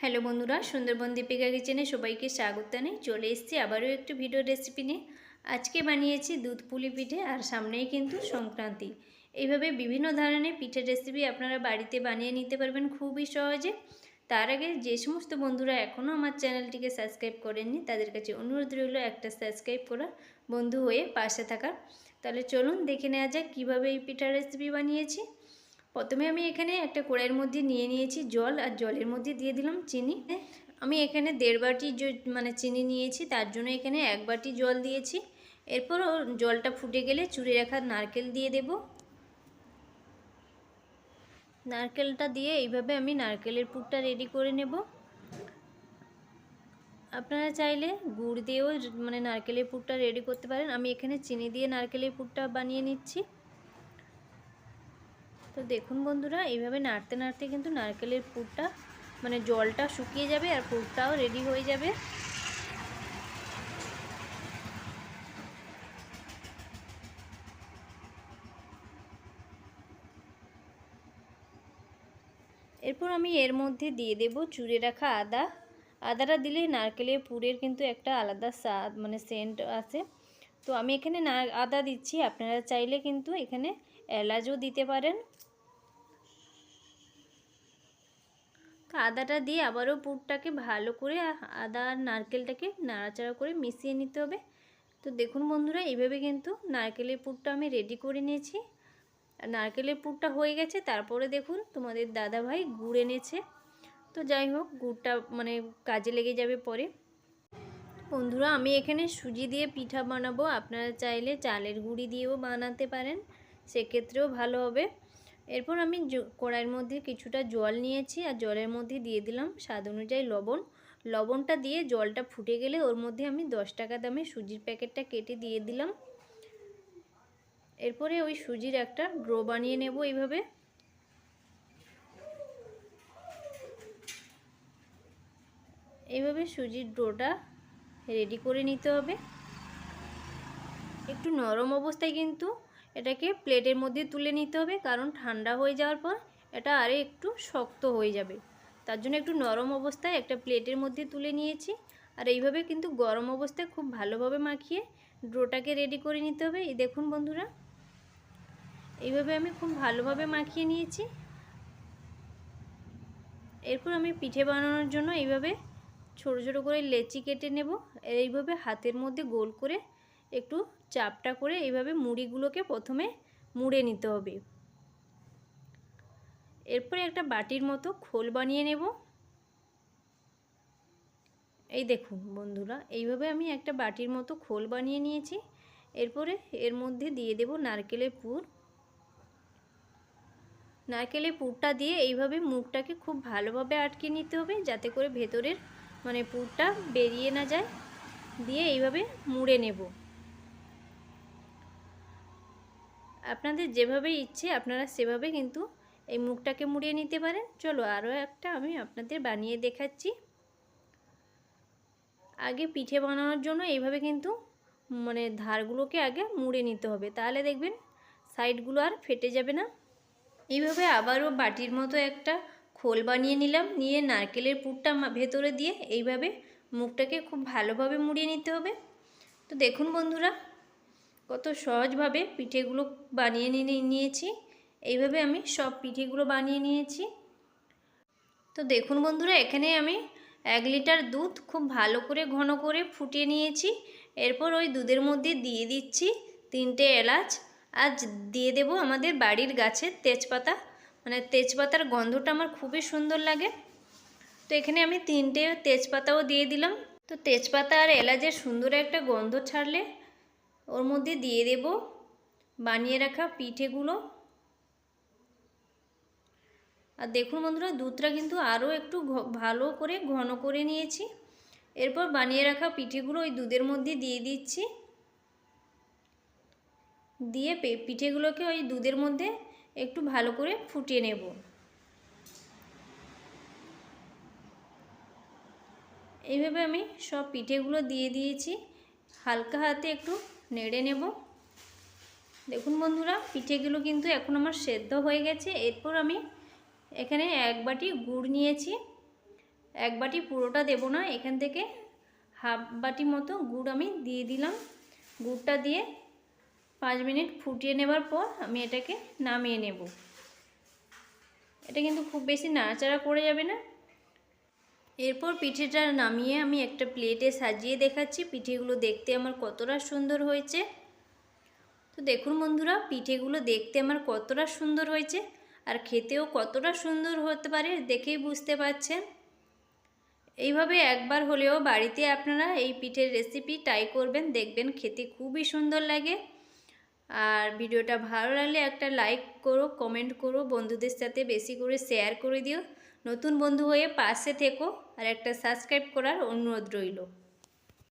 Hello বন্ধুরা, সুন্দরবন দীপিকা কিচেনে সবাইকে স্বাগত জানাই। চলে এসেছি আবারও একটু ভিডিও রেসিপি নিয়ে। আজকে বানিয়েছি দুধ পুলি পিঠে আর সামনেই কিন্তু সংক্রান্তি। এইভাবে বিভিন্ন ধরনের পিঠের রেসিপি আপনারা বাড়িতে বানিয়ে নিতে পারবেন খুবই সহজে। তার আগে যে সমস্ত বন্ধুরা এখনও আমার চ্যানেলটিকে সাবস্ক্রাইব করেননি, তাদের কাছে অনুরোধ রইল একটা সাবস্ক্রাইব করা, বন্ধু হয়ে পাশে থাকা। তাহলে চলুন দেখে নেওয়া যাক কীভাবে এই পিঠার রেসিপি বানিয়েছি। প্রথমে আমি এখানে একটা কড়াইয়ের মধ্যে নিয়ে নিয়েছি জল আর জলের মধ্যে দিয়ে দিলাম চিনি। আমি এখানে দেড় বাটি মানে চিনি নিয়েছি, তার জন্য এখানে এক বাটি জল দিয়েছি। এরপর জলটা ফুটে গেলে চুড়ে রাখা নারকেল দিয়ে দেব। নারকেলটা দিয়ে এইভাবে আমি নারকেলের পুরটা রেডি করে নেব। আপনারা চাইলে গুড় দিয়েও মানে নারকেলের পুরটা রেডি করতে পারেন। আমি এখানে চিনি দিয়ে নারকেলের পুরটা বানিয়ে নিচ্ছি। তো দেখুন বন্ধুরা, এইভাবে নাড়তে নাড়তে কিন্তু নারকেলের পুরটা মানে জলটা শুকিয়ে যাবে আর পুরটাও রেডি হয়ে যাবে। এরপর আমি এর মধ্যে দিয়ে দেব চুড়ে রাখা আদা। আদাটা দিলে নারকেলের পুরের কিন্তু একটা আলাদা স্বাদ মানে সেন্ট আছে তো আমি এখানে না, আদা দিচ্ছি, আপনারা চাইলে কিন্তু এখানে এলাচও দিতে পারেন। তো আদাটা দিয়ে আবারও পুরটাকে ভালো করে আদা আর নারকেলটাকে নাড়াচাড়া করে মিশিয়ে নিতে হবে। তো দেখুন বন্ধুরা, এইভাবে কিন্তু নারকেলের পুরটা আমি রেডি করে নিয়েছি। আর নারকেলের পুরটা হয়ে গেছে, তারপরে দেখুন তোমাদের দাদা ভাই গুড় এনেছে। তো যাই হোক, গুড়টা মানে কাজে লেগে যাবে পরে। বন্ধুরা, আমি এখানে সুজি দিয়ে পিঠা বানাবো। আপনারা চাইলে চালের গুঁড়ি দিয়েও বানাতে পারেন। সেক্ষেত্রেও ভালো হবে। এরপর আমি কড়াইয়ের মধ্যে কিছুটা জল নিয়েছি আর জলের মধ্যে দিয়ে দিলাম স্বাদ অনুযায়ী লবণ। লবণটা দিয়ে জলটা ফুটে গেলে ওর মধ্যে আমি দশ টাকা দামে সুজির প্যাকেটটা কেটে দিয়ে দিলাম। এরপরে ওই সুজির একটা ড্রো বানিয়ে নেব এইভাবে। এইভাবে সুজির ড্রোটা রেডি করে নিতে হবে। একটু নরম অবস্থায় কিন্তু এটাকে প্লেটের মধ্যে তুলে নিতে হবে, কারণ ঠান্ডা হয়ে যাওয়ার পর এটা আরে একটু শক্ত হয়ে যাবে। তার জন্য একটু নরম অবস্থায় একটা প্লেটের মধ্যে তুলে নিয়েছি। আর এইভাবে কিন্তু গরম অবস্থায় খুব ভালোভাবে মাখিয়ে ড্রোটাকে রেডি করে নিতে হবে। এই দেখুন বন্ধুরা, এইভাবে আমি খুব ভালোভাবে মাখিয়ে নিয়েছি। এরপর আমি পিঠে বানানোর জন্য এইভাবে ছোট ছোট করে লেচি কেটে নেব। এইভাবে হাতের মধ্যে গোল করে একটু চাপটা করে এইভাবে মুড়িগুলোকে প্রথমে মুড়ে নিতে হবে। এরপরে একটা বাটির মতো খোল বানিয়ে নেব। এই দেখুন বন্ধুরা, এইভাবে আমি একটা বাটির মতো খোল বানিয়ে নিয়েছি। এরপরে এর মধ্যে দিয়ে দেব নারকেলের পুর। নারকেলের পুরটা দিয়ে এইভাবে মুখটাকে খুব ভালোভাবে আটকে নিতে হবে যাতে করে ভেতরের মানে পুরটা বেরিয়ে না যায়। দিয়ে এইভাবে মুড়ে নেব। আপনাদের যেভাবে ইচ্ছে আপনারা সেভাবে কিন্তু এই মুখটাকে মুড়িয়ে নিতে পারেন। চলো আরও একটা আমি আপনাদের বানিয়ে দেখাচ্ছি। আগে পিঠে বানানোর জন্য এইভাবে কিন্তু মানে ধারগুলোকে আগে মুড়ে নিতে হবে। তাহলে দেখবেন সাইডগুলো আর ফেটে যাবে না। এইভাবে আবারও বাটির মতো একটা খোল বানিয়ে নিলাম। নিয়ে নারকেলের পুরটা ভেতরে দিয়ে এইভাবে মুখটাকে খুব ভালোভাবে মুড়িয়ে নিতে হবে। তো দেখুন বন্ধুরা কত সহজভাবে পিঠেগুলো বানিয়ে নিয়ে নিয়েছি। এইভাবে আমি সব পিঠেগুলো বানিয়ে নিয়েছি। তো দেখুন বন্ধুরা, এখানে আমি এক লিটার দুধ খুব ভালো করে ঘন করে ফুটিয়ে নিয়েছি। এরপর ওই দুধের মধ্যে দিয়ে দিচ্ছি তিনটে এলাচ। আর দিয়ে দেব আমাদের বাড়ির গাছের তেজপাতা। মানে তেজপাতার গন্ধটা আমার খুবই সুন্দর লাগে। তো এখানে আমি তিনটে তেজপাতাও দিয়ে দিলাম। তো তেজপাতা আর এলাচের সুন্দর একটা গন্ধ ছাড়লে ওর মধ্যে দিয়ে দেব, বানিয়ে রাখা পিঠেগুলো। আর দেখুন বন্ধুরা, দুধটা কিন্তু আরও একটু ভালো করে ঘন করে নিয়েছি। এরপর বানিয়ে রাখা পিঠেগুলো ওই দুধের মধ্যে দিয়ে দিচ্ছি। দিয়ে পিঠেগুলোকে ওই দুধের মধ্যে একটু ভালো করে ফুটিয়ে নেব। এইভাবে আমি সব পিঠেগুলো দিয়ে দিয়েছি। হালকা হাতে একটু নেড়ে নেব। দেখুন বন্ধুরা, পিঠেগুলো কিন্তু এখন আমার সেদ্ধ হয়ে গেছে। এরপর আমি এখানে এক বাটি গুড় নিয়েছি। এক বাটি পুরোটা দেব না, এখান থেকে হাফ বাটি মতো গুড় আমি দিয়ে দিলাম। গুড়টা দিয়ে পাঁচ মিনিট ফুটিয়ে নেবার পর আমি এটাকে নামিয়ে নেব। এটা কিন্তু খুব বেশি নাড়াচাড়া করে যাবে না। এরপর পিঠেটা নামিয়ে আমি একটা প্লেটে সাজিয়ে দেখাচ্ছি। পিঠেগুলো দেখতে আমার কতটা সুন্দর হয়েছে। তো দেখুন বন্ধুরা, পিঠেগুলো দেখতে আমার কতটা সুন্দর হয়েছে আর খেতেও কতটা সুন্দর হতে পারে দেখেই বুঝতে পারছেন এইভাবে একবার হলেও বাড়িতে আপনারা এই পিঠের রেসিপি ট্রাই করবেন, দেখবেন খেতে খুবই সুন্দর লাগে। আর ভিডিওটা ভালো লাগলে একটা লাইক করো কমেন্ট করো, বন্ধুদের সাথে বেশি করে শেয়ার করে দিও। নতুন বন্ধু হয়ে পাশে থেকো আর একটা সাবস্ক্রাইব করার অনুরোধ রইল।